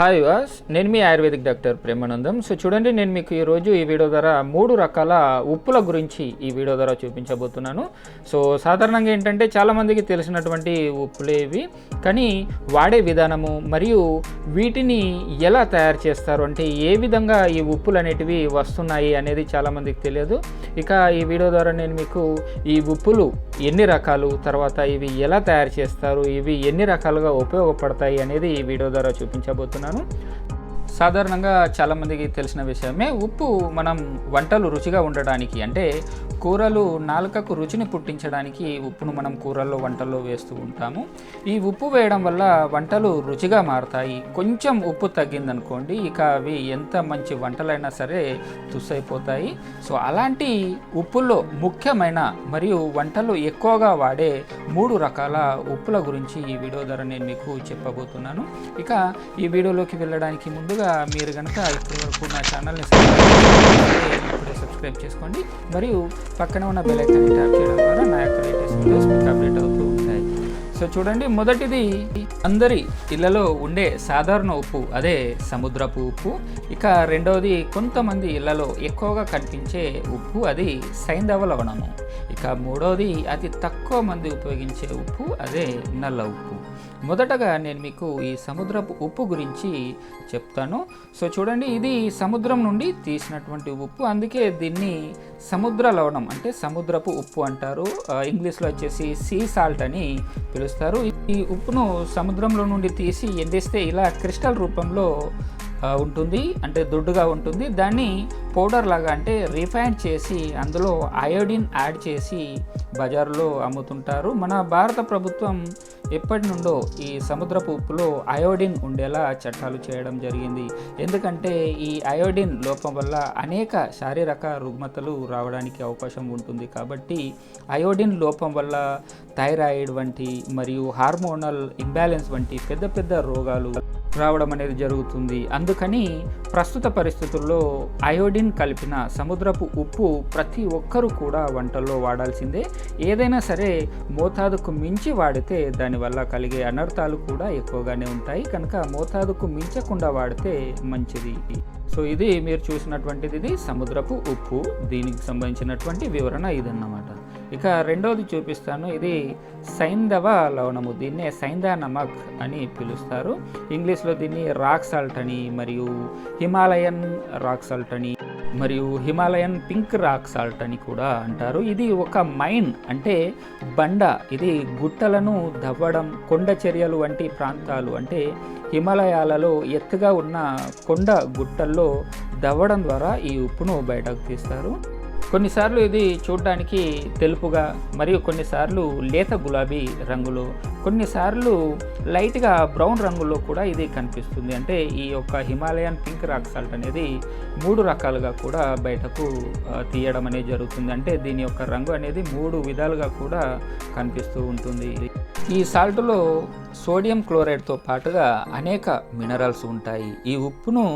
Hi వాస్ నేను మీ ఆయుర్వేదిక్ డాక్టర్ ప్రేమానందం. సో చూడండి నేను మీకు ఈరోజు ఈ వీడియో ద్వారా మూడు రకాల ఉప్పుల గురించి ఈ వీడియో ద్వారా చూపించబోతున్నాను. సో సాధారణంగా ఏంటంటే చాలామందికి తెలిసినటువంటి ఉప్పులే ఇవి. కానీ వాడే విధానము మరియు వీటిని ఎలా తయారు చేస్తారు అంటే ఏ విధంగా ఈ ఉప్పులు అనేటివి వస్తున్నాయి అనేది చాలామందికి తెలియదు. ఇక ఈ వీడియో ద్వారా నేను మీకు ఈ ఉప్పులు ఎన్ని రకాలు తర్వాత ఇవి ఎలా తయారు చేస్తారు ఇవి ఎన్ని రకాలుగా ఉపయోగపడతాయి అనేది ఈ వీడియో ద్వారా చూపించబోతున్నాను. yani. సాధారణంగా చాలామందికి తెలిసిన విషయమే ఉప్పు మనం వంటలు రుచిగా ఉండడానికి అంటే కూరలు నాలుకకు రుచిని పుట్టించడానికి ఉప్పును మనం కూరల్లో వంటల్లో వేస్తూ ఉంటాము. ఈ ఉప్పు వేయడం వల్ల వంటలు రుచిగా మారుతాయి. కొంచెం ఉప్పు తగ్గిందనుకోండి ఇక అవి ఎంత మంచి వంటలైనా సరే తుస్సైపోతాయి సో అలాంటి ఉప్పుల్లో ముఖ్యమైన మరియు వంటలు ఎక్కువగా వాడే మూడు రకాల ఉప్పుల గురించి ఈ వీడియో ద్వారా నేను మీకు చెప్పబోతున్నాను. ఇక ఈ వీడియోలోకి వెళ్ళడానికి ముందుగా మీరు కనుక ఇప్పటి వరకు నా ఛానల్ని ఇప్పుడే సబ్స్క్రైబ్ చేసుకోండి. మరియు పక్కన ఉన్న బెల్ ఐకాన్ని ట్యాప్ చేయడం ద్వారా నా యొక్క లేటెస్ట్ వీడియోస్ మీకు అప్డేట్ అవుతూ ఉంటాయి. సో చూడండి మొదటిది అందరి ఇళ్ళలో ఉండే సాధారణ ఉప్పు అదే సముద్రపు ఉప్పు. ఇక రెండవది కొంతమంది ఇళ్ళలో ఎక్కువగా కనిపించే ఉప్పు అది సైంధవ లవణము. ఇక మూడవది అతి తక్కువ మంది ఉపయోగించే ఉప్పు అదే నల్ల ఉప్పు. మొదటగా నేను మీకు ఈ సముద్రపు ఉప్పు గురించి చెప్తాను. సో చూడండి ఇది సముద్రం నుండి తీసినటువంటి ఉప్పు. అందుకే దీన్ని సముద్ర లవణం అంటే సముద్రపు ఉప్పు అంటారు. ఇంగ్లీష్లో వచ్చేసి సీ సాల్ట్ అని పిలుస్తారు. ఈ ఉప్పును సముద్రంలో నుండి తీసి ఎండిస్తే ఇలా క్రిస్టల్ రూపంలో ఉంటుంది. అంటే దొడ్డుగా ఉంటుంది. దాన్ని పౌడర్ లాగా అంటే రిఫైండ్ చేసి అందులో అయోడిన్ యాడ్ చేసి బజారులో అమ్ముతుంటారు. మన భారత ప్రభుత్వం ఎప్పటి నుండో ఈ సముద్రపు ఉప్పులో అయోడిన్ ఉండేలా చట్టాలు చేయడం జరిగింది. ఎందుకంటే ఈ అయోడిన్ లోపం వల్ల అనేక శారీరక రుగ్మతలు రావడానికి అవకాశం ఉంటుంది. కాబట్టి అయోడిన్ లోపం వల్ల థైరాయిడ్ వంటి మరియు హార్మోనల్ ఇంబ్యాలెన్స్ వంటి పెద్ద పెద్ద రోగాలు రావడం అనేది జరుగుతుంది. అందుకని ప్రస్తుత పరిస్థితుల్లో అయోడిన్ కలిపిన సముద్రపు ఉప్పు ప్రతి ఒక్కరూ కూడా వంటల్లో వాడాల్సిందే. ఏదైనా సరే మోతాదుకు మించి వాడితే దానివల్ల కలిగే అనర్థాలు కూడా ఎక్కువగానే ఉంటాయి. కనుక మోతాదుకు మించకుండా వాడితే మంచిది. సో ఇది మీరు చూసినటువంటిది ఇది సముద్రపు ఉప్పు. దీనికి సంబంధించినటువంటి వివరణ ఇదన్నమాట. ఇక రెండవది చూపిస్తాను. ఇది సైంధవ లవణము. దీన్నే సైంధ నమక్ అని పిలుస్తారు. ఇంగ్లీష్లో దీన్ని రాక్ సాల్ట్ అని మరియు హిమాలయన్ రాక్ సాల్ట్ అని మరియు హిమాలయన్ పింక్ రాక్ సాల్ట్ అని కూడా అంటారు. ఇది ఒక మైన్ అంటే బండ. ఇది గుట్టలను దవ్వడం కొండ చర్యలు వంటి ప్రాంతాలు. అంటే హిమాలయాలలో ఎత్తుగా ఉన్న కొండ గుట్టల్లో దవ్వడం ద్వారా ఈ ఉప్పును బయటకు తీస్తారు. కొన్నిసార్లు ఇది చూడడానికి తెలుపుగా మరియు కొన్నిసార్లు లేత గులాబీ రంగులో కొన్నిసార్లు లైట్గా బ్రౌన్ రంగులో కూడా ఇది కనిపిస్తుంది. అంటే ఈ యొక్క హిమాలయన్ పింక్ రాక్ సాల్ట్ అనేది మూడు రకాలుగా కూడా బయటకు తీయడం అనేది జరుగుతుంది. అంటే దీని యొక్క రంగు అనేది మూడు విధాలుగా కూడా కనిపిస్తూ ఉంటుంది. ఈ సాల్ట్లో సోడియం క్లోరైడ్తో పాటుగా అనేక మినరల్స్ ఉంటాయి. ఈ ఉప్పును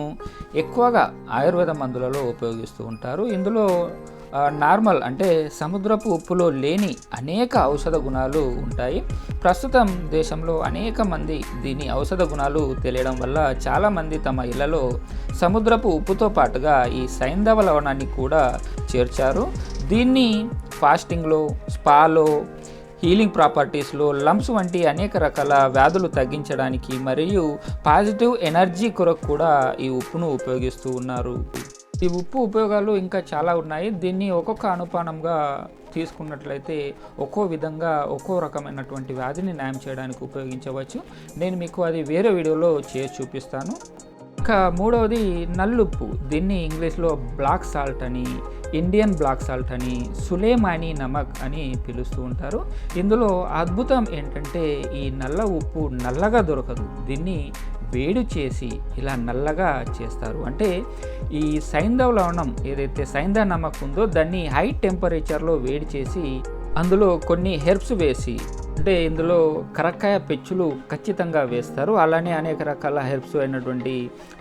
ఎక్కువగా ఆయుర్వేద మందులలో ఉపయోగిస్తూ ఉంటారు. ఇందులో నార్మల్ అంటే సముద్రపు ఉప్పులో లేని అనేక ఔషధ గుణాలు ఉంటాయి. ప్రస్తుతం దేశంలో అనేక మంది దీని ఔషధ గుణాలు తెలియడం వల్ల చాలామంది తమ ఇళ్ళలో సముద్రపు ఉప్పుతో పాటుగా ఈ సైంధవ లవణాన్ని కూడా చేర్చారు. దీన్ని ఫాస్టింగ్లో స్పాలో హీలింగ్ ప్రాపర్టీస్లో లంప్స్ వంటి అనేక రకాల వ్యాధులు తగ్గించడానికి మరియు పాజిటివ్ ఎనర్జీ కొరకు కూడా ఈ ఉప్పును ఉపయోగిస్తూ ఉన్నారు. ఈ ఉప్పు ఉపయోగాలు ఇంకా చాలా ఉన్నాయి. దీన్ని ఒక్కొక్క అనుపానంగా తీసుకున్నట్లయితే ఒక్కో విధంగా ఒక్కో రకమైనటువంటి వ్యాధిని న్యాయం చేయడానికి ఉపయోగించవచ్చు. నేను మీకు అది వేరే వీడియోలో చేసి చూపిస్తాను. ఇంకా మూడవది నల్లుప్పు. దీన్ని ఇంగ్లీష్లో బ్లాక్ సాల్ట్ అని ఇండియన్ బ్లాక్ సాల్ట్ అని సులేమాని నమక్ అని పిలుస్తూ ఉంటారు. ఇందులో అద్భుతం ఏంటంటే ఈ నల్ల ఉప్పు నల్లగా దొరకదు. దీన్ని వేడి చేసి ఇలా నల్లగా చేస్తారు. అంటే ఈ సైంధవ లవణం ఏదైతే సైంధ నమక్ ఉందో దాన్ని హై టెంపరేచర్లో వేడి చేసి అందులో కొన్ని హెర్బ్స్ వేసి అంటే ఇందులో కరక్కాయ పెచ్చులు ఖచ్చితంగా వేస్తారు. అలానే అనేక రకాల హెర్బ్స్ అయినటువంటి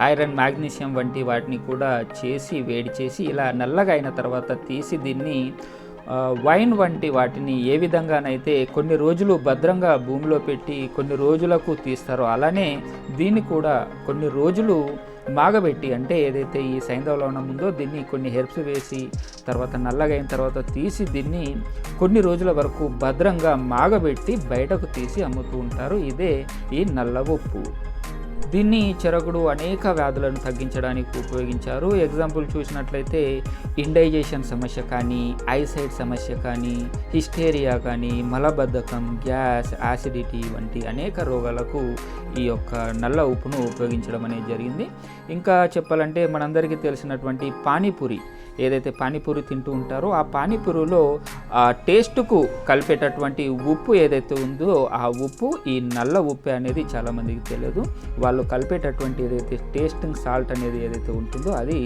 ఐరన్ మ్యాగ్నీషియం వంటి వాటిని కూడా చేసి వేడి చేసి ఇలా నల్లగా అయిన తర్వాత తీసి దీన్ని వైన్ వంటి వాటిని ఏ విధంగానైతే కొన్ని రోజులు భద్రంగా భూమిలో పెట్టి కొన్ని రోజులకు తీస్తారో అలానే దీన్ని కూడా కొన్ని రోజులు మాగబెట్టి అంటే ఏదైతే ఈ సైంధవ లవణం ఉందో దీన్ని కొన్ని హెర్బ్స్ వేసి తర్వాత నల్లగైన తర్వాత తీసి దీన్ని కొన్ని రోజుల వరకు భద్రంగా మాగబెట్టి బయటకు తీసి అమ్ముతూ ఉంటారు. ఇదే ఈ నల్ల ఉప్పు దీన్ని చెరకుడు అనేక వ్యాధులను తగ్గించడానికి ఉపయోగించారు. ఎగ్జాంపుల్ చూసినట్లయితే ఇండైజేషన్ సమస్య కానీ ఐసైట్ సమస్య కానీ హిస్టేరియా కానీ మలబద్ధకం గ్యాస్ యాసిడిటీ వంటి అనేక రోగాలకు ఈ యొక్క నల్ల ఉప్పును ఉపయోగించడం అనేది జరిగింది. ఇంకా చెప్పాలంటే మనందరికీ తెలిసినటువంటి పానీపూరి. ఏదైతే పానీపూరి తింటూ ఉంటారో ఆ పానీపూరిలో ఆ టేస్ట్కు కలిపేటటువంటి ఉప్పు ఏదైతే ఉందో ఆ ఉప్పు ఈ నల్ల ఉప్పు అనేది చాలామందికి తెలియదు. వాళ్ళు కలిపేటటువంటి ఏదైతే టేస్టింగ్ సాల్ట్ అనేది ఏదైతే ఉంటుందో అది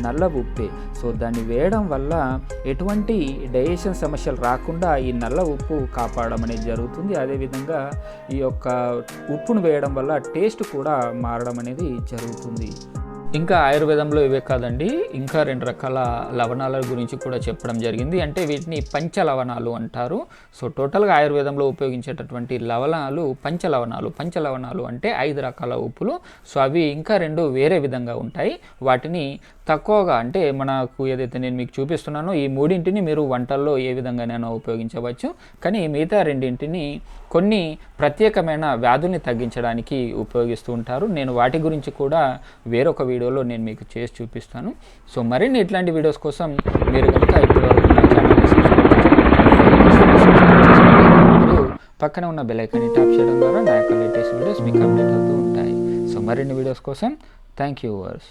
నల్ల ఉప్పే. సో దాన్ని వేయడం వల్ల ఎటువంటి డైజెషన్ సమస్యలు రాకుండా ఈ నల్ల ఉప్పు కాపాడడం అనేది జరుగుతుంది. అదేవిధంగా ఈ యొక్క ఉప్పును వేయడం వల్ల టేస్ట్ కూడా మారడం అనేది జరుగుతుంది. ఇంకా ఆయుర్వేదంలో ఇవే కాదండి. ఇంకా రెండు రకాల లవణాల గురించి కూడా చెప్పడం జరిగింది. అంటే వీటిని పంచ లవణాలు అంటారు. సో టోటల్గా ఆయుర్వేదంలో ఉపయోగించేటటువంటి లవణాలు పంచ లవణాలు పంచ లవణాలు అంటే ఐదు రకాల ఉప్పులు. సో అవి ఇంకా రెండు వేరే విధంగా ఉంటాయి. వాటిని తక్కువగా అంటే మనకు ఏదైతే నేను మీకు చూపిస్తున్నానో ఈ మూడింటిని మీరు వంటల్లో ఏ విధంగానైనా ఉపయోగించవచ్చు. కానీ మిగతా రెండింటిని కొన్ని ప్రత్యేకమైన వ్యాధుల్ని తగ్గించడానికి ఉపయోగిస్తూ ఉంటారు. నేను వాటి గురించి కూడా వేరొక వీడియోలో నేను మీకు చేసి చూపిస్తాను. సో మరిన్ని ఇట్లాంటి వీడియోస్ కోసం మీరు కనుక ఇప్పటివరకు నా ఛానల్ని సబ్స్క్రైబ్ మరియు పక్కన ఉన్న బెలైకాన్ని ట్యాప్ చేయడం ద్వారా నా యొక్క లేటెస్ట్ వీడియోస్ మీకు అప్డేట్ అవుతూ ఉంటాయి. సో మరిన్ని వీడియోస్ కోసం థ్యాంక్ యూ వర్స్